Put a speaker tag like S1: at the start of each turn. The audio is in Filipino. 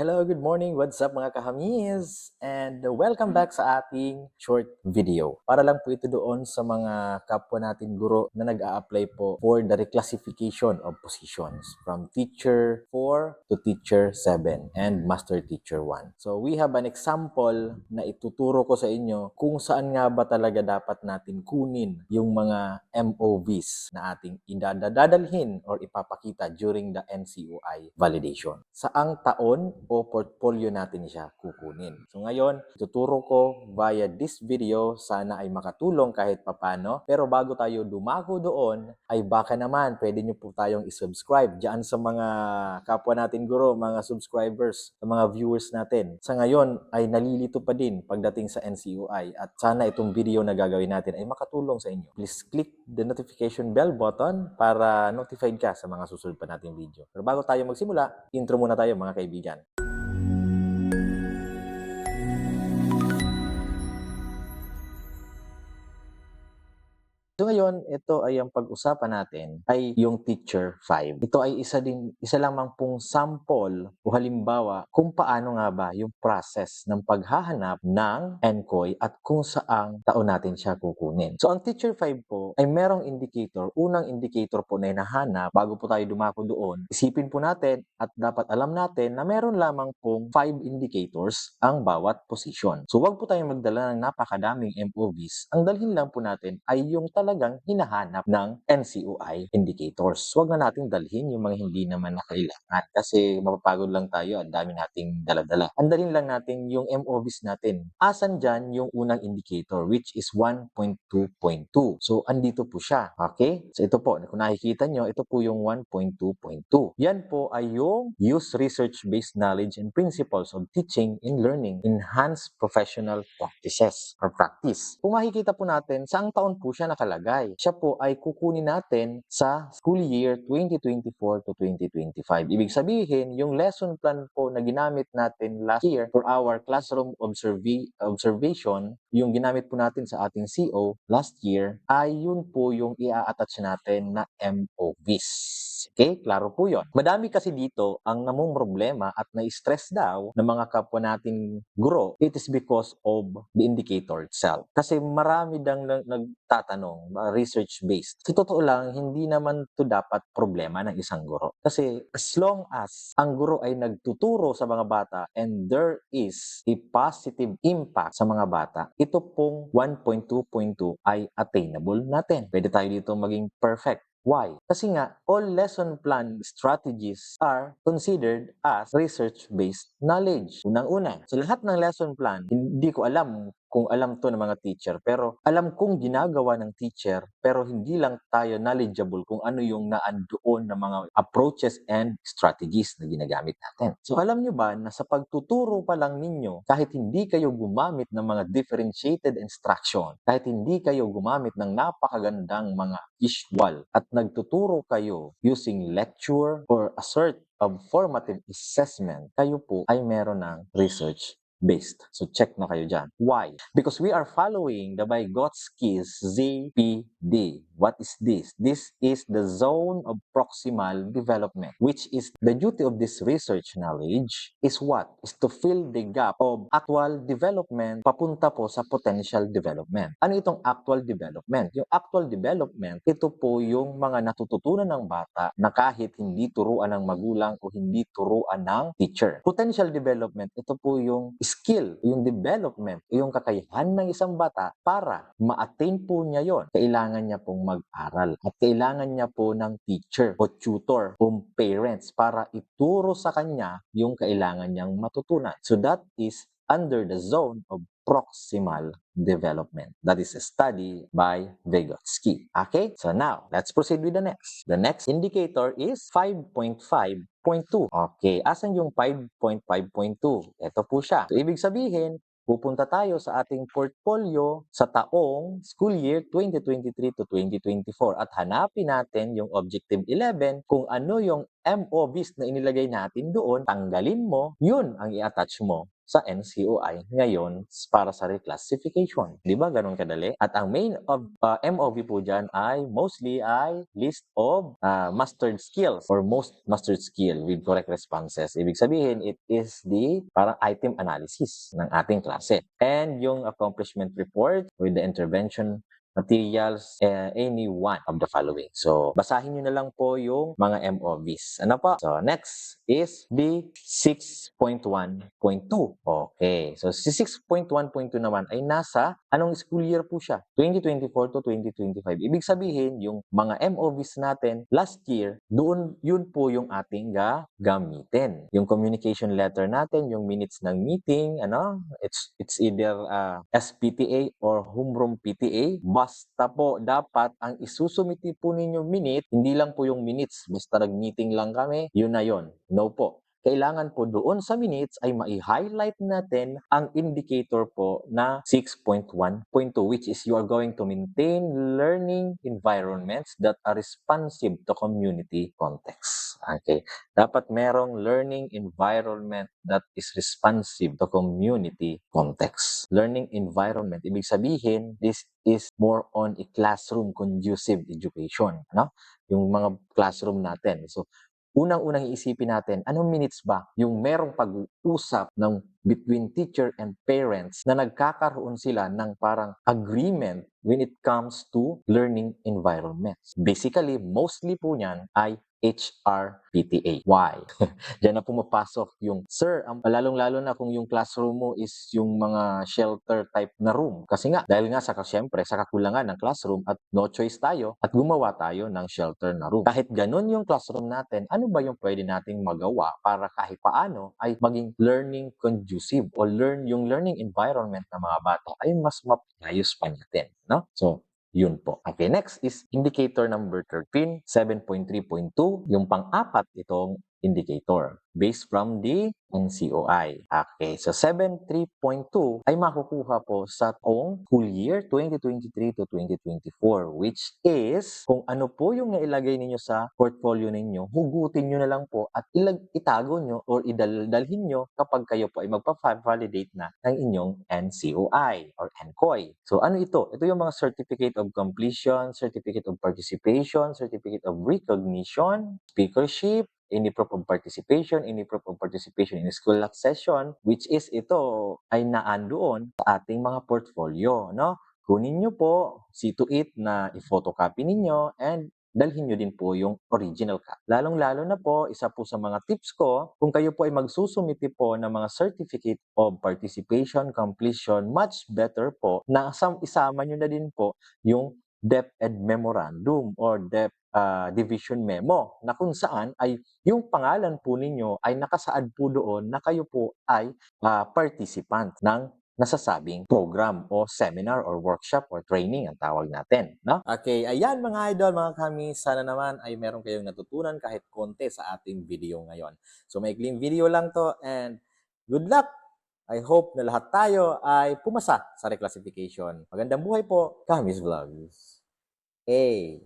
S1: Hello, good morning. What's up mga kahamis? And welcome back sa ating short video. Para lang po ito doon sa mga kapwa natin guro na nag-a-apply po for the reclassification of positions from teacher 4 to teacher 7 and master teacher 1. So we have an example na ituturo ko sa inyo kung saan nga ba talaga dapat natin kunin yung mga MOVs na ating idadadalhin or ipapakita during the NCUI validation. Saang taon o portfolio natin siya kukunin. So ngayon, tuturo ko via this video. Sana ay makatulong kahit papano. Pero bago tayo dumako doon, ay baka naman pwede nyo po tayong isubscribe dyan sa mga kapwa natin guro, mga subscribers, sa mga viewers natin. Sa ngayon ay nalilito pa din pagdating sa NCUI at sana itong video na gagawin natin ay makatulong sa inyo. Please click the notification bell button para notified ka sa mga susunod pa nating video. Pero bago tayo magsimula, intro muna tayo mga kaibigan. Ngayon, ito ay ang pag-usapan natin ay yung teacher 5. Ito ay isa din isa lamang pong sample o halimbawa kung paano nga ba yung process ng paghahanap ng NCOY at kung saang taon natin siya kukunin. So ang teacher 5 po ay merong indicator, unang indicator po na hinahanap bago po tayo dumako doon. Isipin po natin at dapat alam natin na meron lamang pong 5 indicators ang bawat position. So wag po tayong magdala ng napakadaming MOVs. Ang dalhin lang po natin ay yung talagang hinahanap ng NCUI indicators. Huwag na nating dalhin yung mga hindi naman na kailangan kasi mapapagod lang tayo at dami nating daladala. Andalin lang natin yung MOVs natin. Asan dyan yung unang indicator which is 1.2.2. So, andito po siya. Okay? So, ito po. Kung nakikita nyo, ito po yung 1.2.2. Yan po ay yung use research-based knowledge and principles of teaching and learning, enhance professional practices or practice. Kung makikita po natin, saang taon po siya nakalagay? Siya po ay kukunin natin sa school year 2024 to 2025. Ibig sabihin, yung lesson plan po na ginamit natin last year for our classroom observe- observation, yung ginamit po natin sa ating CO last year, ay yun po yung i-attach natin na MOVs. Okay? Klaro po yon. Madami kasi dito ang namong problema at na-stress daw ng mga kapwa nating guro. It is because of the indicator itself. Kasi marami dang nag- nagtatanong, research-based. Sa totoo lang, hindi naman to dapat problema ng isang guro. Kasi as long as ang guro ay nagtuturo sa mga bata and there is a positive impact sa mga bata, ito pong 1.2.2 ay attainable natin. Pwede tayo dito maging perfect. Why? Kasi nga, all lesson plan strategies are considered as research-based knowledge. Unang-una, sa lahat ng lesson plan, hindi ko alam kung alam to ng mga teacher, pero alam kong ginagawa ng teacher, pero hindi lang tayo knowledgeable kung ano yung naandoon na mga approaches and strategies na ginagamit natin. So alam nyo ba na sa pagtuturo pa lang ninyo, kahit hindi kayo gumamit ng mga differentiated instruction, kahit hindi kayo gumamit ng napakagandang mga visual, at nagtuturo kayo using lecture or a sort of formative assessment, kayo po ay meron ng research based. So check na kayo dyan. Why? Because we are following the Vygotsky's ZPD. What is this? This is the zone of proximal development, which is the duty of this research knowledge is what? Is to fill the gap of actual development papunta po sa potential development. Ano itong actual development? Yung actual development, ito po yung mga natututunan ng bata na kahit hindi turuan ng magulang o hindi turuan ng teacher. Potential development, ito po yung skill, yung development, yung kakayahan ng isang bata para ma-attain po niya yon. Kailangan niya pong mag-aral at kailangan niya po ng teacher o tutor o parents para ituro sa kanya yung kailangan niyang matutunan. So that is under the zone of proximal development. That is a study by Vygotsky. Okay? So now, let's proceed with the next. The next indicator is 5.5.2. Okay, asan yung 5.5.2? Ito po siya. So, ibig sabihin, pupunta tayo sa ating portfolio sa taong school year 2023 to 2024 at hanapin natin yung objective 11 kung ano yung MOVs na inilagay natin doon, tanggalin mo, yun ang i-attach mo sa NCOI ngayon para sa reclassification. Di ba ganun kadali? At ang main of uh, MOV po dyan ay mostly ay list of uh, mastered skills or most mastered skill with correct responses. Ibig sabihin, it is the parang item analysis ng ating klase. And yung accomplishment report with the intervention materials, uh, any one of the following. So, basahin nyo na lang po yung mga MOVs. Ano po? So, next is the 6.1.2. Okay. So, si 6.1.2 naman ay nasa anong school year po siya? 2024 to 2025. Ibig sabihin, yung mga MOVs natin last year, doon yun po yung ating ga gamitin. Yung communication letter natin, yung minutes ng meeting, ano, it's it's either uh, SPTA or homeroom PTA. Basta po dapat ang isusumiti po ninyo minute, hindi lang po yung minutes, basta nag-meeting lang kami, yun na yun. No po kailangan po doon sa minutes ay mai-highlight natin ang indicator po na 6.1.2 which is you are going to maintain learning environments that are responsive to community context. Okay. Dapat merong learning environment that is responsive to community context. Learning environment, ibig sabihin, this is more on a classroom conducive education. No? Yung mga classroom natin. So, unang-unang iisipin natin, anong minutes ba yung merong pag-uusap ng between teacher and parents na nagkakaroon sila ng parang agreement when it comes to learning environments. Basically, mostly po niyan ay HRPTA. Why? Diyan na pumapasok yung, sir, ang lalong-lalo na kung yung classroom mo is yung mga shelter type na room. Kasi nga, dahil nga sa, syempre, sa kakulangan ng classroom at no choice tayo at gumawa tayo ng shelter na room. Kahit ganun yung classroom natin, ano ba yung pwede nating magawa para kahit paano ay maging learning conducive o learn yung learning environment ng mga bata ay mas mapayos pa natin. No? So, yun po. Okay, next is indicator number 13, 7.3.2. Yung pang-apat itong indicator based from the NCOI. Okay, so 7.3.2 ay makukuha po sa taong school year 2023 to 2024 which is kung ano po yung nailagay ninyo sa portfolio ninyo, hugutin nyo na lang po at ilag itago nyo or idaldalhin nyo kapag kayo po ay magpa-validate na ng inyong NCOI or NCOI. So ano ito? Ito yung mga Certificate of Completion, Certificate of Participation, Certificate of Recognition, Speakership, any proof of participation, any proof of participation in school session, which is ito ay naandoon sa ating mga portfolio, no? Kunin nyo po, see to it na i-photocopy ninyo and dalhin nyo din po yung original copy. Lalong-lalo na po, isa po sa mga tips ko, kung kayo po ay magsusumiti po ng mga certificate of participation, completion, much better po na isama nyo na din po yung DepEd Memorandum or Dep uh, Division Memo na kung saan ay yung pangalan po ninyo ay nakasaad po doon na kayo po ay uh, participant ng nasasabing program o seminar or workshop or training ang tawag natin. No? Okay, ayan mga idol, mga kami, sana naman ay meron kayong natutunan kahit konti sa ating video ngayon. So maikling video lang to and good luck! I hope na lahat tayo ay pumasa sa reclassification. Magandang buhay po, Kamis Vlogs. Hey!